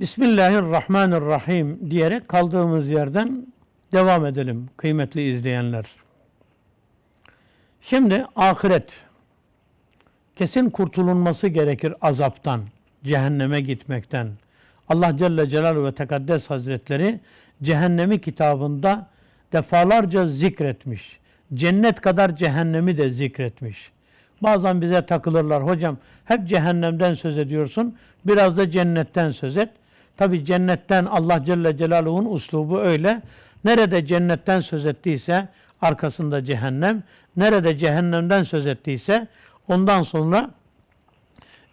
Bismillahirrahmanirrahim diyerek kaldığımız yerden devam edelim kıymetli izleyenler. Şimdi ahiret kesin kurtulunması gerekir azaptan, cehenneme gitmekten. Allah Celle Celaluhu ve Tekaddes Hazretleri cehennemi kitabında defalarca zikretmiş. Cennet kadar cehennemi de zikretmiş. Bazen bize takılırlar. Hocam hep cehennemden söz ediyorsun. Biraz da cennetten söz et. Tabi cennetten Allah Celle Celaluhu'nun uslubu öyle. Nerede cennetten söz ettiyse arkasında cehennem. Nerede cehennemden söz ettiyse ondan sonra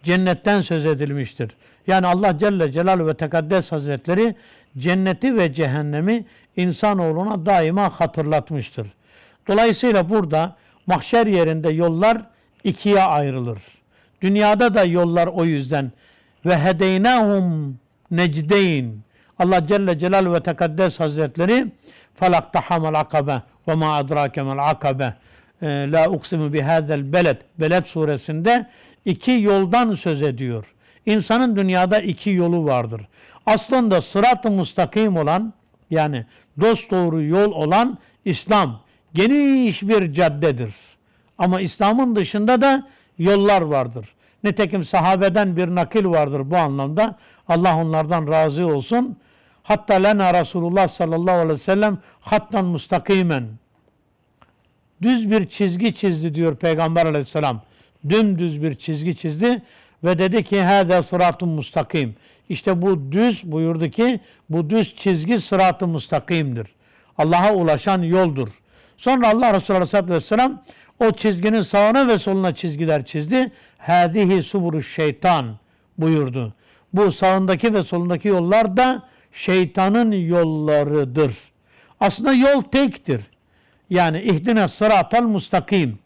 cennetten söz edilmiştir. Yani Allah Celle Celaluhu ve Tekaddes Hazretleri cenneti ve cehennemi insanoğluna daima hatırlatmıştır. Dolayısıyla burada mahşer yerinde yollar ikiye ayrılır. Dünyada da yollar o yüzden ve hedeynahum necdeyn. Allah Celle Celaluhu ve Tekaddes Hazretleri falaktahamal akabe ve ma adrakemel akabe e, la uksimu bihâzel beled Beled suresinde iki yoldan söz ediyor. İnsanın dünyada iki yolu vardır. Aslında sırat-ı mustakim olan yani dost doğru yol olan İslam geniş bir caddedir. Ama İslam'ın dışında da yollar vardır. Nitekim sahabeden bir nakil vardır bu anlamda. Allah onlardan razı olsun. Hatta lena Resulullah sallallahu aleyhi ve sellem hattan mustakimen. Düz bir çizgi çizdi diyor Peygamber aleyhisselam. Dümdüz bir çizgi çizdi ve dedi ki hâzâ sıratun mustakim. İşte bu düz buyurdu ki bu düz çizgi sırat-ı mustakimdir. Allah'a ulaşan yoldur. Sonra Allah Resulü Aleyhisselatü Vesselam o çizginin sağına ve soluna çizgiler çizdi. Hâzihi suburu şeytan buyurdu. Bu sağındaki ve solundaki yollar da şeytanın yollarıdır. Aslında yol tektir. Yani ihdine sıratal mustakim.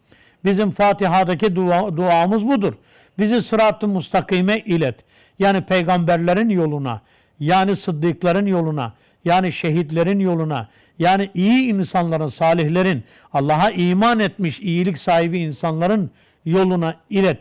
Bizim Fatiha'daki dua, duamız budur. Bizi sırat-ı mustakime ilet. Yani peygamberlerin yoluna, yani sıddıkların yoluna, yani şehitlerin yoluna, yani iyi insanların, salihlerin, Allah'a iman etmiş iyilik sahibi insanların yoluna ilet.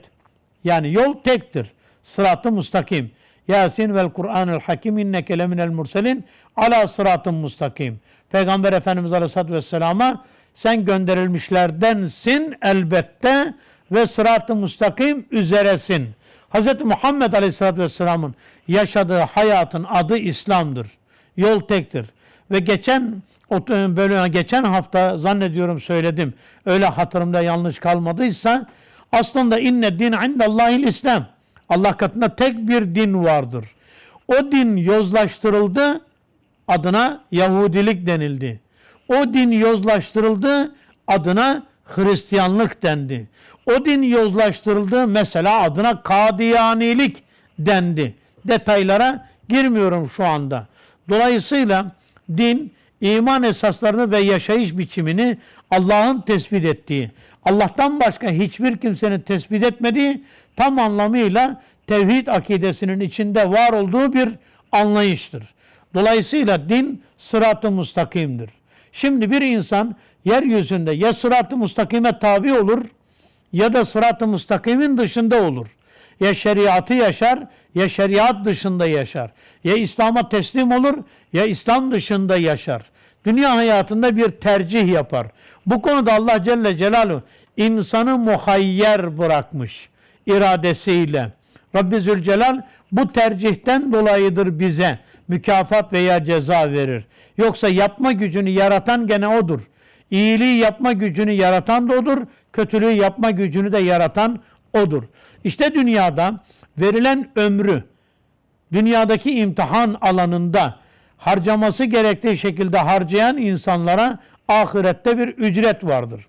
Yani yol tektir. Sırat-ı mustakim. Yasin vel Kur'anul Hakim inneke leminel murselin ala sıratın mustakim. Peygamber Efendimiz Aleyhisselatü Vesselam'a sen gönderilmişlerdensin elbette ve sırat-ı müstakim üzeresin. Hz. Muhammed Aleyhisselatü Vesselam'ın yaşadığı hayatın adı İslam'dır. Yol tektir. Ve geçen böyle geçen hafta zannediyorum söyledim. Öyle hatırımda yanlış kalmadıysa aslında inne din indallahil İslam. Allah katında tek bir din vardır. O din yozlaştırıldı, adına Yahudilik denildi. O din yozlaştırıldı, adına Hristiyanlık dendi. O din yozlaştırıldı, mesela adına Kadiyanilik dendi. Detaylara girmiyorum şu anda. Dolayısıyla din iman esaslarını ve yaşayış biçimini Allah'ın tespit ettiği, Allah'tan başka hiçbir kimsenin tespit etmediği tam anlamıyla tevhid akidesinin içinde var olduğu bir anlayıştır. Dolayısıyla din sırat-ı mustakimdir. Şimdi bir insan yeryüzünde ya sırat-ı mustakime tabi olur ya da sırat-ı mustakimin dışında olur. Ya şeriatı yaşar ya şeriat dışında yaşar. Ya İslam'a teslim olur ya İslam dışında yaşar. Dünya hayatında bir tercih yapar. Bu konuda Allah Celle Celaluhu insanı muhayyer bırakmış iradesiyle. Rabbi Zülcelal bu tercihten dolayıdır bize mükafat veya ceza verir. Yoksa yapma gücünü yaratan gene odur. İyiliği yapma gücünü yaratan da odur, kötülüğü yapma gücünü de yaratan odur. İşte dünyada verilen ömrü, dünyadaki imtihan alanında harcaması gerektiği şekilde harcayan insanlara ahirette bir ücret vardır.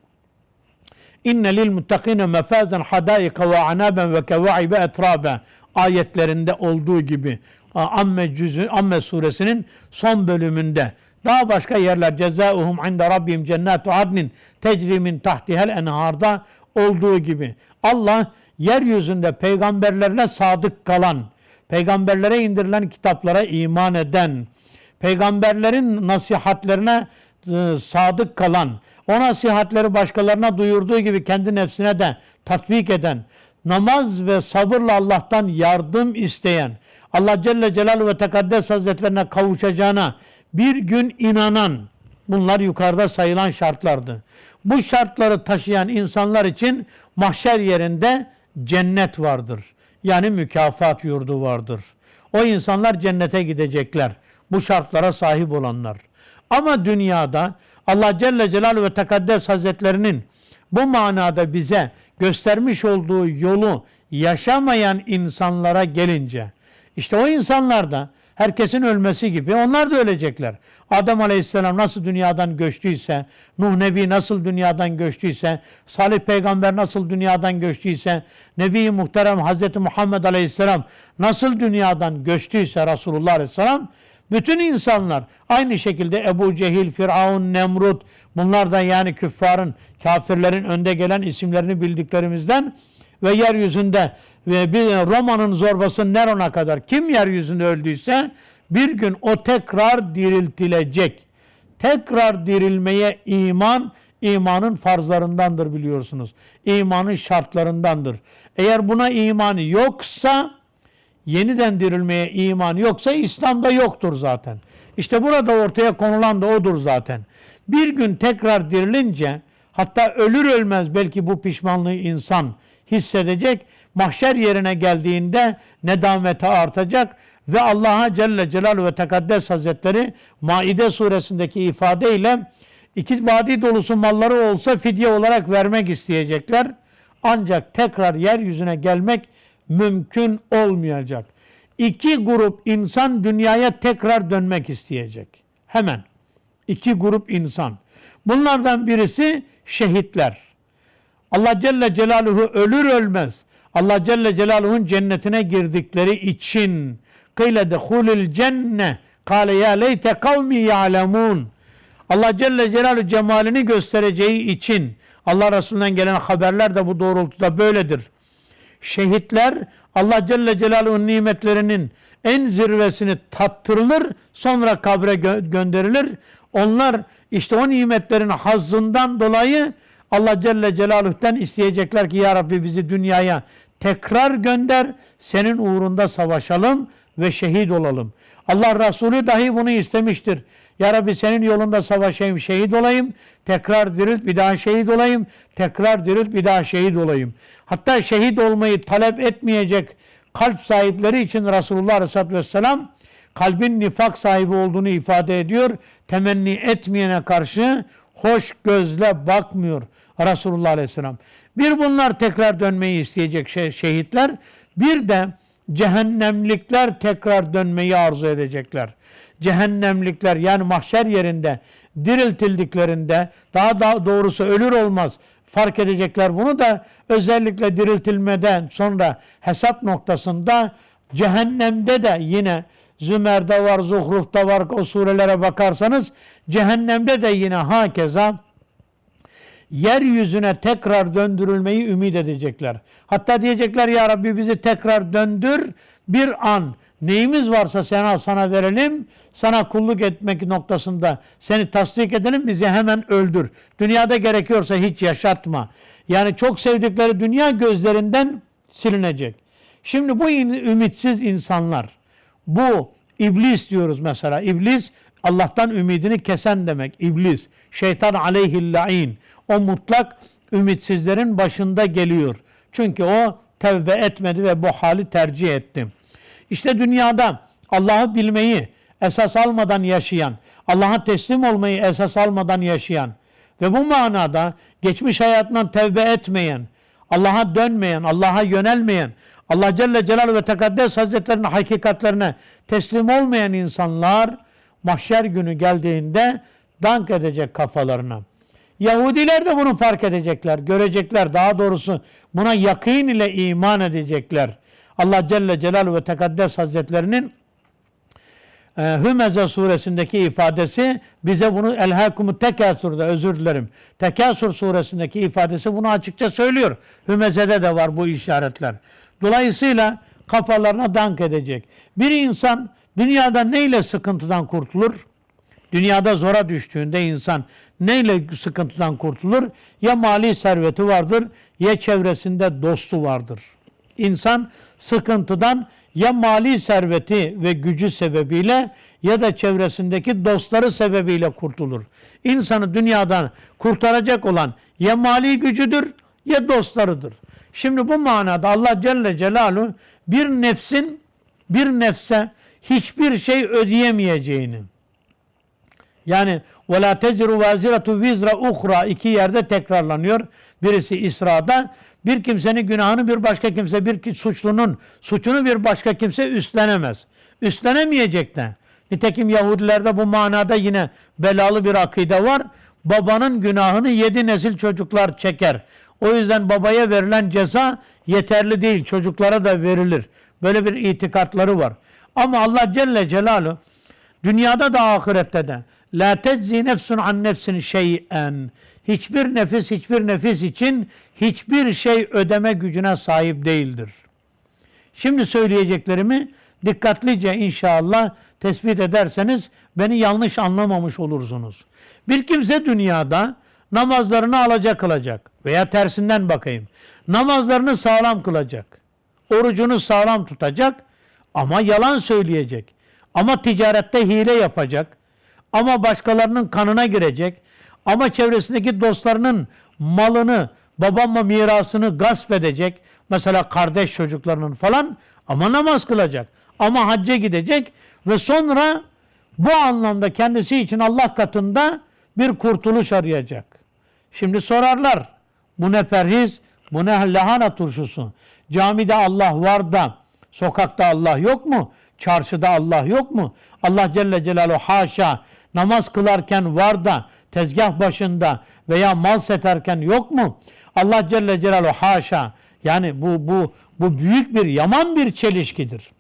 İnne lil muttakine mefazen hadaika ve anaben ve kevaibe etrabe ayetlerinde olduğu gibi Amme, cüzü, Amme suresinin son bölümünde daha başka yerler cezauhum inde rabbim cennetu adnin tecri min tahtihel enharda olduğu gibi Allah yeryüzünde peygamberlerine sadık kalan, peygamberlere indirilen kitaplara iman eden, peygamberlerin nasihatlerine e, sadık kalan, o nasihatleri başkalarına duyurduğu gibi kendi nefsine de tatbik eden, namaz ve sabırla Allah'tan yardım isteyen, Allah Celle Celaluhu ve Tekaddes Hazretlerine kavuşacağına bir gün inanan, bunlar yukarıda sayılan şartlardı. Bu şartları taşıyan insanlar için mahşer yerinde cennet vardır. Yani mükafat yurdu vardır. O insanlar cennete gidecekler. Bu şartlara sahip olanlar. Ama dünyada Allah Celle Celaluhu ve Tekaddes Hazretlerinin bu manada bize göstermiş olduğu yolu yaşamayan insanlara gelince işte o insanlar da herkesin ölmesi gibi onlar da ölecekler. Adem Aleyhisselam nasıl dünyadan göçtüyse, Nuh Nebi nasıl dünyadan göçtüyse, Salih Peygamber nasıl dünyadan göçtüyse, Nebi Muhterem Hazreti Muhammed Aleyhisselam nasıl dünyadan göçtüyse Resulullah Aleyhisselam, bütün insanlar aynı şekilde Ebu Cehil, Firavun, Nemrut bunlar da yani küffarın, kafirlerin önde gelen isimlerini bildiklerimizden ve yeryüzünde ve bir Roma'nın zorbası Neron'a kadar kim yeryüzünde öldüyse bir gün o tekrar diriltilecek. Tekrar dirilmeye iman imanın farzlarındandır biliyorsunuz. İmanın şartlarındandır. Eğer buna imanı yoksa yeniden dirilmeye iman yoksa İslam'da yoktur zaten. İşte burada ortaya konulan da odur zaten. Bir gün tekrar dirilince hatta ölür ölmez belki bu pişmanlığı insan hissedecek. Mahşer yerine geldiğinde nedamete artacak ve Allah'a Celle Celaluhu ve Tekaddes Hazretleri Maide suresindeki ifadeyle iki vadi dolusu malları olsa fidye olarak vermek isteyecekler. Ancak tekrar yeryüzüne gelmek mümkün olmayacak. İki grup insan dünyaya tekrar dönmek isteyecek. Hemen. İki grup insan. Bunlardan birisi şehitler. Allah Celle Celaluhu ölür ölmez. Allah Celle Celaluhu'nun cennetine girdikleri için kıyle dehulil cenne kâle ya leyte kavmi ya'lemun Allah Celle Celaluhu cemalini göstereceği için Allah Resulü'nden gelen haberler de bu doğrultuda böyledir. Şehitler Allah Celle Celaluhu'nun nimetlerinin en zirvesini tattırılır sonra kabre gö- gönderilir. Onlar işte o nimetlerin hazzından dolayı Allah Celle Celaluhu'dan isteyecekler ki Ya Rabbi bizi dünyaya tekrar gönder, senin uğrunda savaşalım ve şehit olalım. Allah Resulü dahi bunu istemiştir. Ya Rabbi senin yolunda savaşayım, şehit olayım, tekrar dirilt bir daha şehit olayım, tekrar dirilt bir daha şehit olayım. Hatta şehit olmayı talep etmeyecek kalp sahipleri için Resulullah Aleyhisselatü Vesselam kalbin nifak sahibi olduğunu ifade ediyor. Temenni etmeyene karşı hoş gözle bakmıyor Resulullah Aleyhisselam. Bir bunlar tekrar dönmeyi isteyecek şey, şehitler. Bir de cehennemlikler tekrar dönmeyi arzu edecekler. Cehennemlikler yani mahşer yerinde diriltildiklerinde daha da doğrusu ölür olmaz fark edecekler bunu da özellikle diriltilmeden sonra hesap noktasında cehennemde de yine Zümer'de var, Zuhruf'ta var o surelere bakarsanız cehennemde de yine hakeza yeryüzüne tekrar döndürülmeyi ümit edecekler. Hatta diyecekler ya Rabbi bizi tekrar döndür bir an neyimiz varsa sana sana verelim. Sana kulluk etmek noktasında seni tasdik edelim bizi hemen öldür. Dünyada gerekiyorsa hiç yaşatma. Yani çok sevdikleri dünya gözlerinden silinecek. Şimdi bu ümitsiz insanlar bu iblis diyoruz mesela. İblis Allah'tan ümidini kesen demek. İblis. Şeytan aleyhilla'in. O mutlak ümitsizlerin başında geliyor. Çünkü o tevbe etmedi ve bu hali tercih etti. İşte dünyada Allah'ı bilmeyi esas almadan yaşayan, Allah'a teslim olmayı esas almadan yaşayan ve bu manada geçmiş hayatından tevbe etmeyen, Allah'a dönmeyen, Allah'a yönelmeyen, Allah Celle Celaluhu ve Tekaddes Hazretlerinin hakikatlerine teslim olmayan insanlar mahşer günü geldiğinde dank edecek kafalarına. Yahudiler de bunu fark edecekler, görecekler. Daha doğrusu buna yakın ile iman edecekler. Allah Celle Celaluhu ve Tekaddes Hazretlerinin e, Hümeze suresindeki ifadesi bize bunu Elhakumu Tekasür'de özür dilerim. Tekasür suresindeki ifadesi bunu açıkça söylüyor. Hümeze'de de var bu işaretler. Dolayısıyla kafalarına dank edecek. Bir insan dünyada neyle sıkıntıdan kurtulur? Dünyada zora düştüğünde insan neyle sıkıntıdan kurtulur? Ya mali serveti vardır ya çevresinde dostu vardır. insan sıkıntıdan ya mali serveti ve gücü sebebiyle ya da çevresindeki dostları sebebiyle kurtulur. İnsanı dünyadan kurtaracak olan ya mali gücüdür ya dostlarıdır. Şimdi bu manada Allah Celle Celaluhu bir nefsin bir nefse hiçbir şey ödeyemeyeceğini yani la teziru vaziretu vizra uhra iki yerde tekrarlanıyor. Birisi İsra'da bir kimsenin günahını bir başka kimse bir suçlunun suçunu bir başka kimse üstlenemez. Üstlenemeyecek de. Nitekim Yahudilerde bu manada yine belalı bir akide var. Babanın günahını yedi nesil çocuklar çeker. O yüzden babaya verilen ceza yeterli değil. Çocuklara da verilir. Böyle bir itikatları var. Ama Allah Celle Celaluhu dünyada da ahirette de La tezzi nefsun an nefsin şeyen. Hiçbir nefis hiçbir nefis için hiçbir şey ödeme gücüne sahip değildir. Şimdi söyleyeceklerimi dikkatlice inşallah tespit ederseniz beni yanlış anlamamış olursunuz. Bir kimse dünyada namazlarını alacak kılacak veya tersinden bakayım. Namazlarını sağlam kılacak. Orucunu sağlam tutacak ama yalan söyleyecek. Ama ticarette hile yapacak ama başkalarının kanına girecek ama çevresindeki dostlarının malını, babamla mirasını gasp edecek. Mesela kardeş çocuklarının falan ama namaz kılacak. Ama hacca gidecek ve sonra bu anlamda kendisi için Allah katında bir kurtuluş arayacak. Şimdi sorarlar. Bu ne perhiz, bu ne lahana turşusu. Camide Allah var da sokakta Allah yok mu? Çarşıda Allah yok mu? Allah Celle Celaluhu haşa namaz kılarken var da tezgah başında veya mal seterken yok mu? Allah Celle Celaluhu haşa yani bu bu bu büyük bir yaman bir çelişkidir.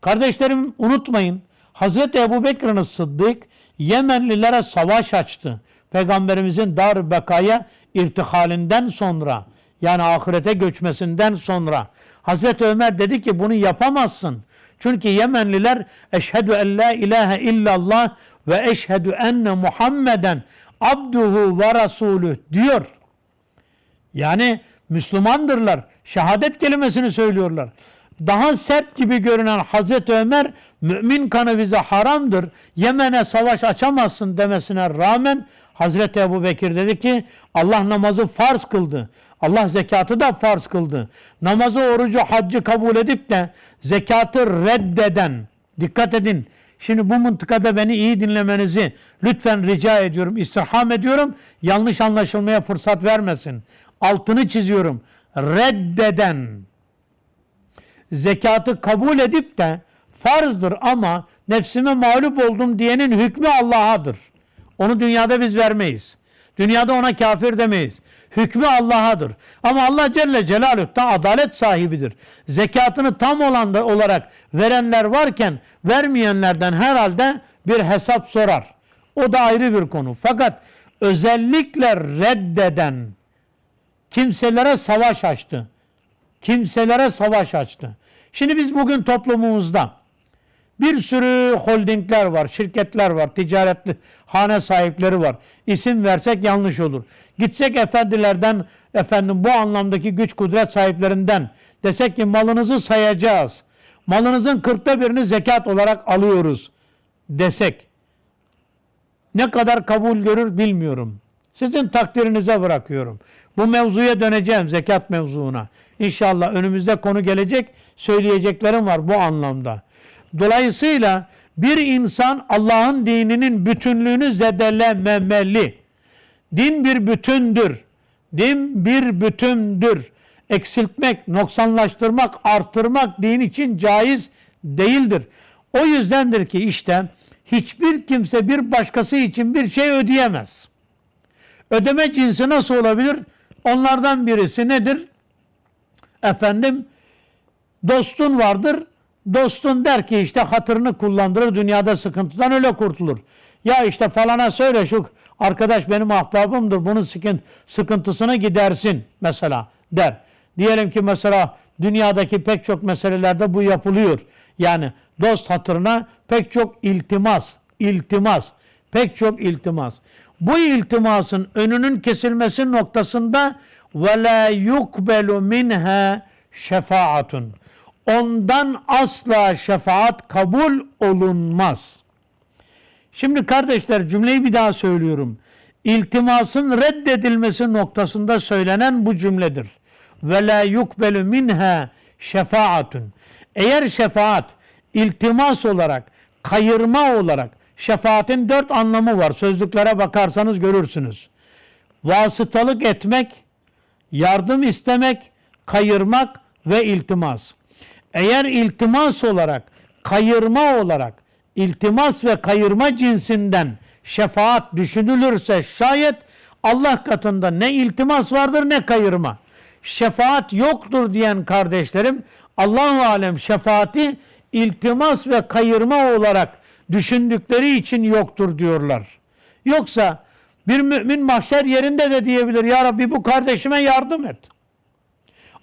Kardeşlerim unutmayın Hazreti Ebu Bekir'in Sıddık Yemenlilere savaş açtı. Peygamberimizin dar bekaya irtihalinden sonra yani ahirete göçmesinden sonra Hazreti Ömer dedi ki bunu yapamazsın. Çünkü Yemenliler eşhedü en la ilahe illallah ve eşhedü enne Muhammeden abduhu ve rasulü diyor. Yani Müslümandırlar. Şehadet kelimesini söylüyorlar. Daha sert gibi görünen Hazreti Ömer mümin kanı bize haramdır. Yemen'e savaş açamazsın demesine rağmen Hazreti Ebu Bekir dedi ki Allah namazı farz kıldı. Allah zekatı da farz kıldı. Namazı, orucu, haccı kabul edip de zekatı reddeden, dikkat edin, Şimdi bu mıntıkada beni iyi dinlemenizi lütfen rica ediyorum, istirham ediyorum. Yanlış anlaşılmaya fırsat vermesin. Altını çiziyorum. Reddeden, zekatı kabul edip de farzdır ama nefsime mağlup oldum diyenin hükmü Allah'adır. Onu dünyada biz vermeyiz. Dünyada ona kafir demeyiz. Hükmü Allah'adır. Ama Allah Celle Celaluhu da adalet sahibidir. Zekatını tam olan da olarak verenler varken vermeyenlerden herhalde bir hesap sorar. O da ayrı bir konu. Fakat özellikle reddeden kimselere savaş açtı. Kimselere savaş açtı. Şimdi biz bugün toplumumuzda bir sürü holdingler var, şirketler var, ticaretli hane sahipleri var. İsim versek yanlış olur. Gitsek efendilerden, efendim bu anlamdaki güç kudret sahiplerinden desek ki malınızı sayacağız. Malınızın kırkta birini zekat olarak alıyoruz desek. Ne kadar kabul görür bilmiyorum. Sizin takdirinize bırakıyorum. Bu mevzuya döneceğim zekat mevzuuna. İnşallah önümüzde konu gelecek söyleyeceklerim var bu anlamda. Dolayısıyla bir insan Allah'ın dininin bütünlüğünü zedelememeli. Din bir bütündür. Din bir bütündür. Eksiltmek, noksanlaştırmak, artırmak din için caiz değildir. O yüzdendir ki işte hiçbir kimse bir başkası için bir şey ödeyemez. Ödeme cinsi nasıl olabilir? Onlardan birisi nedir? Efendim dostun vardır, Dostun der ki işte hatırını kullandırır dünyada sıkıntıdan öyle kurtulur. Ya işte falana söyle şu arkadaş benim ahbabımdır bunun sıkıntısını gidersin mesela der. Diyelim ki mesela dünyadaki pek çok meselelerde bu yapılıyor. Yani dost hatırına pek çok iltimas, iltimas, pek çok iltimas. Bu iltimasın önünün kesilmesi noktasında ve la yukbelu minha şefaatun. Ondan asla şefaat kabul olunmaz. Şimdi kardeşler cümleyi bir daha söylüyorum. İltimasın reddedilmesi noktasında söylenen bu cümledir. Ve la yukbelu minha şefaatun. Eğer şefaat iltimas olarak, kayırma olarak, şefaatin dört anlamı var. Sözlüklere bakarsanız görürsünüz. Vasıtalık etmek, yardım istemek, kayırmak ve iltimas. Eğer iltimas olarak, kayırma olarak, iltimas ve kayırma cinsinden şefaat düşünülürse şayet Allah katında ne iltimas vardır ne kayırma. Şefaat yoktur diyen kardeşlerim Allahu alem şefaati iltimas ve kayırma olarak düşündükleri için yoktur diyorlar. Yoksa bir mümin mahşer yerinde de diyebilir ya Rabbi bu kardeşime yardım et.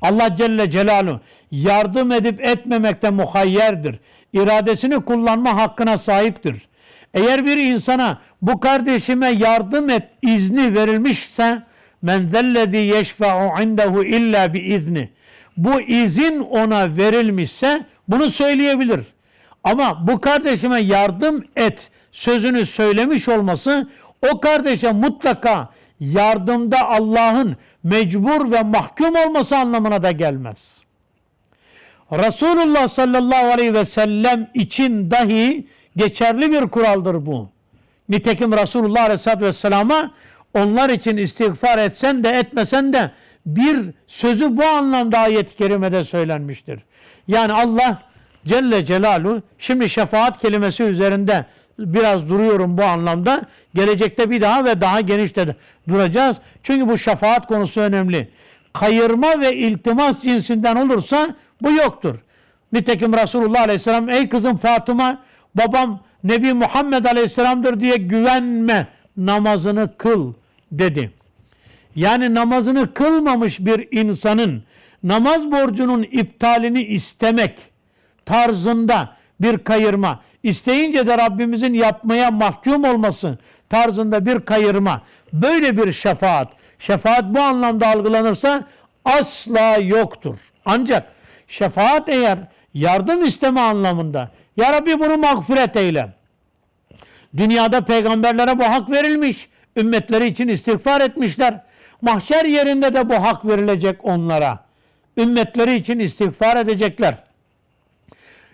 Allah Celle Celaluhu yardım edip etmemekte muhayyerdir. İradesini kullanma hakkına sahiptir. Eğer bir insana bu kardeşime yardım et izni verilmişse men zellezî yeşfe'u indehu illa bi izni. Bu izin ona verilmişse bunu söyleyebilir. Ama bu kardeşime yardım et sözünü söylemiş olması o kardeşe mutlaka yardımda Allah'ın mecbur ve mahkum olması anlamına da gelmez. Resulullah sallallahu aleyhi ve sellem için dahi geçerli bir kuraldır bu. Nitekim Resulullah aleyhissalatü vesselama onlar için istiğfar etsen de etmesen de bir sözü bu anlamda ayet-i kerimede söylenmiştir. Yani Allah Celle Celaluhu şimdi şefaat kelimesi üzerinde biraz duruyorum bu anlamda. Gelecekte bir daha ve daha geniş de duracağız. Çünkü bu şefaat konusu önemli. Kayırma ve iltimas cinsinden olursa bu yoktur. Nitekim Resulullah Aleyhisselam ey kızım Fatıma babam Nebi Muhammed Aleyhisselam'dır diye güvenme namazını kıl dedi. Yani namazını kılmamış bir insanın namaz borcunun iptalini istemek tarzında bir kayırma, isteyince de Rabbimizin yapmaya mahkum olması tarzında bir kayırma, böyle bir şefaat, şefaat bu anlamda algılanırsa asla yoktur. Ancak şefaat eğer yardım isteme anlamında, Ya Rabbi bunu mağfiret eyle. Dünyada peygamberlere bu hak verilmiş, ümmetleri için istiğfar etmişler. Mahşer yerinde de bu hak verilecek onlara. Ümmetleri için istiğfar edecekler.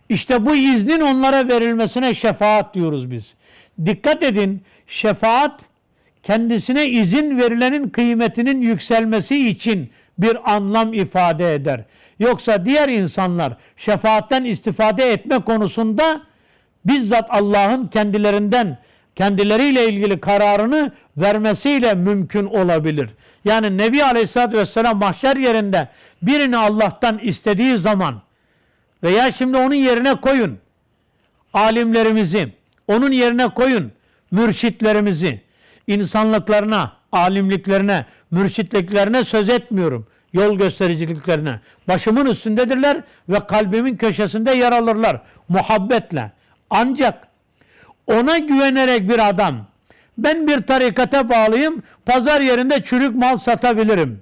İşte bu iznin onlara verilmesine şefaat diyoruz biz. Dikkat edin, şefaat kendisine izin verilenin kıymetinin yükselmesi için bir anlam ifade eder. Yoksa diğer insanlar şefaatten istifade etme konusunda bizzat Allah'ın kendilerinden kendileriyle ilgili kararını vermesiyle mümkün olabilir. Yani Nebi Aleyhisselatü Vesselam mahşer yerinde birini Allah'tan istediği zaman veya şimdi onun yerine koyun alimlerimizi, onun yerine koyun mürşitlerimizi, insanlıklarına, alimliklerine, mürşitliklerine söz etmiyorum. Yol göstericiliklerine. Başımın üstündedirler ve kalbimin köşesinde yer alırlar. Muhabbetle. Ancak ona güvenerek bir adam ben bir tarikata bağlıyım, pazar yerinde çürük mal satabilirim.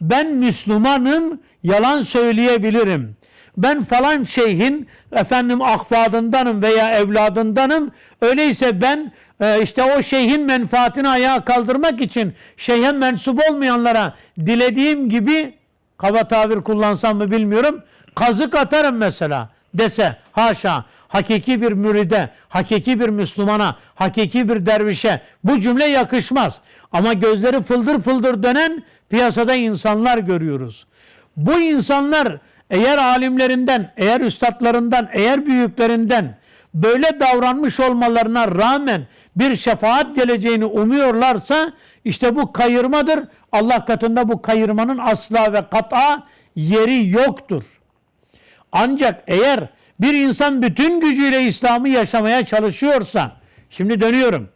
Ben Müslümanım, yalan söyleyebilirim. Ben falan şeyhin efendim ahfadındanım veya evladındanım. Öyleyse ben e, işte o şeyhin menfaatini ayağa kaldırmak için şeyhe mensup olmayanlara dilediğim gibi kaba tabir kullansam mı bilmiyorum. Kazık atarım mesela dese haşa hakiki bir müride, hakiki bir Müslümana, hakiki bir dervişe bu cümle yakışmaz. Ama gözleri fıldır fıldır dönen piyasada insanlar görüyoruz. Bu insanlar eğer alimlerinden, eğer üstadlarından, eğer büyüklerinden böyle davranmış olmalarına rağmen bir şefaat geleceğini umuyorlarsa işte bu kayırmadır. Allah katında bu kayırmanın asla ve kat'a yeri yoktur. Ancak eğer bir insan bütün gücüyle İslam'ı yaşamaya çalışıyorsa, şimdi dönüyorum.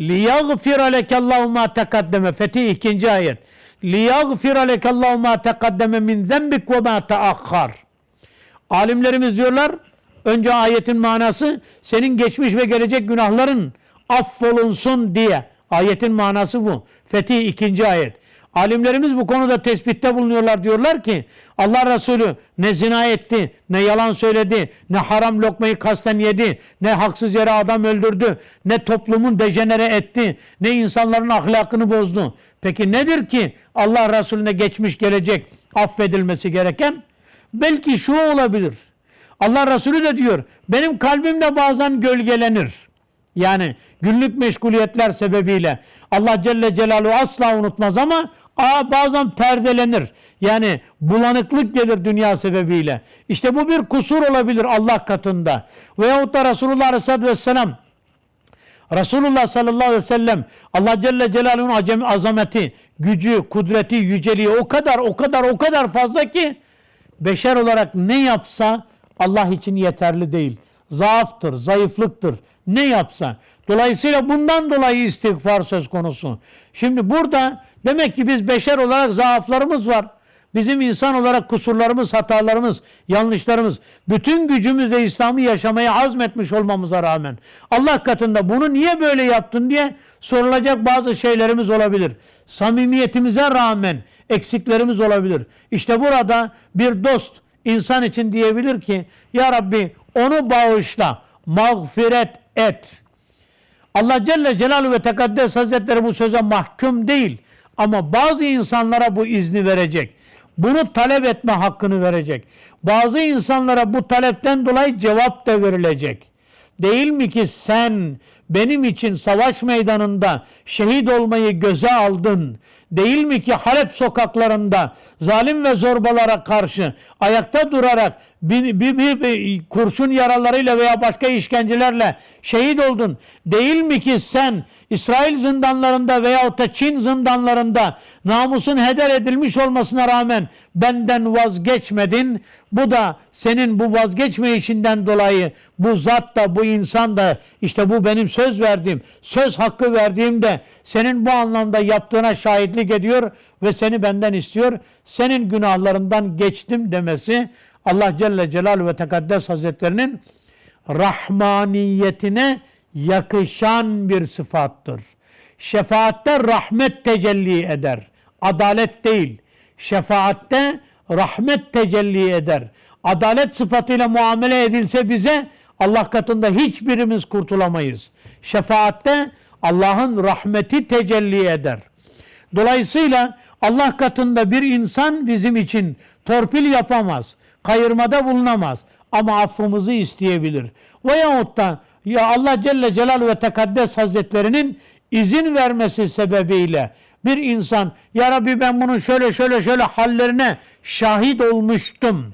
لِيَغْفِرَ لَكَ اللّٰهُ مَا تَقَدَّمَ Fetih 2. ayet. لِيَغْفِرَ لَكَ اللّٰهُ مَا تَقَدَّمَ مِنْ ذَنْبِكْ وَمَا تَأَخَّرْ Alimlerimiz diyorlar, önce ayetin manası senin geçmiş ve gelecek günahların affolunsun diye. Ayetin manası bu. Fetih 2. ayet. Alimlerimiz bu konuda tespitte bulunuyorlar. Diyorlar ki Allah Resulü ne zina etti, ne yalan söyledi, ne haram lokmayı kasten yedi, ne haksız yere adam öldürdü, ne toplumun dejenere etti, ne insanların ahlakını bozdu. Peki nedir ki Allah Resulüne geçmiş gelecek affedilmesi gereken? Belki şu olabilir. Allah Resulü de diyor benim kalbim de bazen gölgelenir. Yani günlük meşguliyetler sebebiyle Allah Celle Celaluhu asla unutmaz ama aa, bazen perdelenir. Yani bulanıklık gelir dünya sebebiyle. İşte bu bir kusur olabilir Allah katında. Veyahut da Resulullah Aleyhisselatü Vesselam Resulullah sallallahu aleyhi ve sellem Allah Celle Celaluhu'nun azameti, gücü, kudreti, yüceliği o kadar o kadar o kadar fazla ki beşer olarak ne yapsa Allah için yeterli değil. Zaaftır, zayıflıktır. Ne yapsa. Dolayısıyla bundan dolayı istiğfar söz konusu. Şimdi burada demek ki biz beşer olarak zaaflarımız var. Bizim insan olarak kusurlarımız, hatalarımız, yanlışlarımız, bütün gücümüzle İslam'ı yaşamaya azmetmiş olmamıza rağmen Allah katında bunu niye böyle yaptın diye sorulacak bazı şeylerimiz olabilir. Samimiyetimize rağmen eksiklerimiz olabilir. İşte burada bir dost insan için diyebilir ki Ya Rabbi onu bağışla, mağfiret et. Allah Celle Celaluhu ve Tekaddes Hazretleri bu söze mahkum değil. Ama bazı insanlara bu izni verecek. Bunu talep etme hakkını verecek. Bazı insanlara bu talepten dolayı cevap da verilecek. Değil mi ki sen benim için savaş meydanında şehit olmayı göze aldın? Değil mi ki Halep sokaklarında zalim ve zorbalara karşı ayakta durarak bir, bir, bir, bir kurşun yaralarıyla veya başka işkencelerle şehit oldun? Değil mi ki sen İsrail zindanlarında veyahut da Çin zindanlarında namusun heder edilmiş olmasına rağmen benden vazgeçmedin. Bu da senin bu vazgeçmeyişinden dolayı bu zat da bu insan da işte bu benim söz verdiğim, söz hakkı verdiğimde senin bu anlamda yaptığına şahitlik ediyor ve seni benden istiyor. Senin günahlarından geçtim demesi Allah Celle Celaluhu ve Tekaddes Hazretlerinin rahmaniyetine yakışan bir sıfattır. Şefaatte rahmet tecelli eder. Adalet değil. Şefaatte rahmet tecelli eder. Adalet sıfatıyla muamele edilse bize Allah katında hiçbirimiz kurtulamayız. Şefaatte Allah'ın rahmeti tecelli eder. Dolayısıyla Allah katında bir insan bizim için torpil yapamaz, kayırmada bulunamaz ama affımızı isteyebilir. Veyahut da ya Allah Celle Celaluhu ve Tekaddes Hazretlerinin izin vermesi sebebiyle bir insan ya Rabbi ben bunun şöyle şöyle şöyle hallerine şahit olmuştum.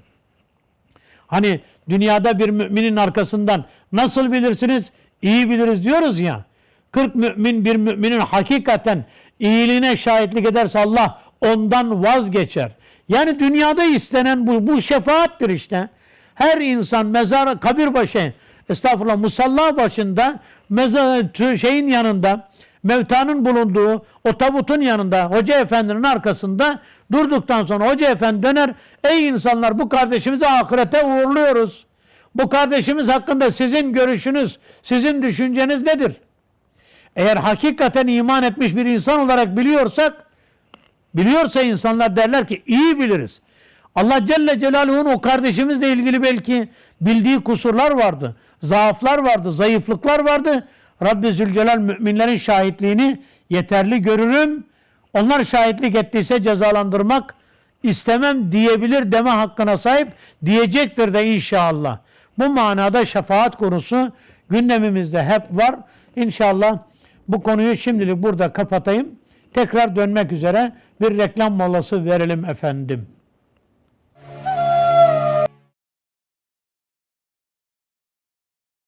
Hani dünyada bir müminin arkasından nasıl bilirsiniz? İyi biliriz diyoruz ya. 40 mümin bir müminin hakikaten iyiliğine şahitlik ederse Allah ondan vazgeçer. Yani dünyada istenen bu, bu şefaattir işte. Her insan mezar, kabir başı, estağfurullah musalla başında, mezar, şeyin yanında, mevtanın bulunduğu o tabutun yanında, hoca efendinin arkasında durduktan sonra hoca efendi döner, ey insanlar bu kardeşimizi ahirete uğurluyoruz. Bu kardeşimiz hakkında sizin görüşünüz, sizin düşünceniz nedir? Eğer hakikaten iman etmiş bir insan olarak biliyorsak, biliyorsa insanlar derler ki iyi biliriz. Allah Celle Celaluhu'nun o kardeşimizle ilgili belki bildiği kusurlar vardı, zaaflar vardı, zayıflıklar vardı. Rabbi Zülcelal müminlerin şahitliğini yeterli görürüm. Onlar şahitlik ettiyse cezalandırmak istemem diyebilir deme hakkına sahip diyecektir de inşallah. Bu manada şefaat konusu gündemimizde hep var. İnşallah bu konuyu şimdilik burada kapatayım. Tekrar dönmek üzere bir reklam molası verelim efendim.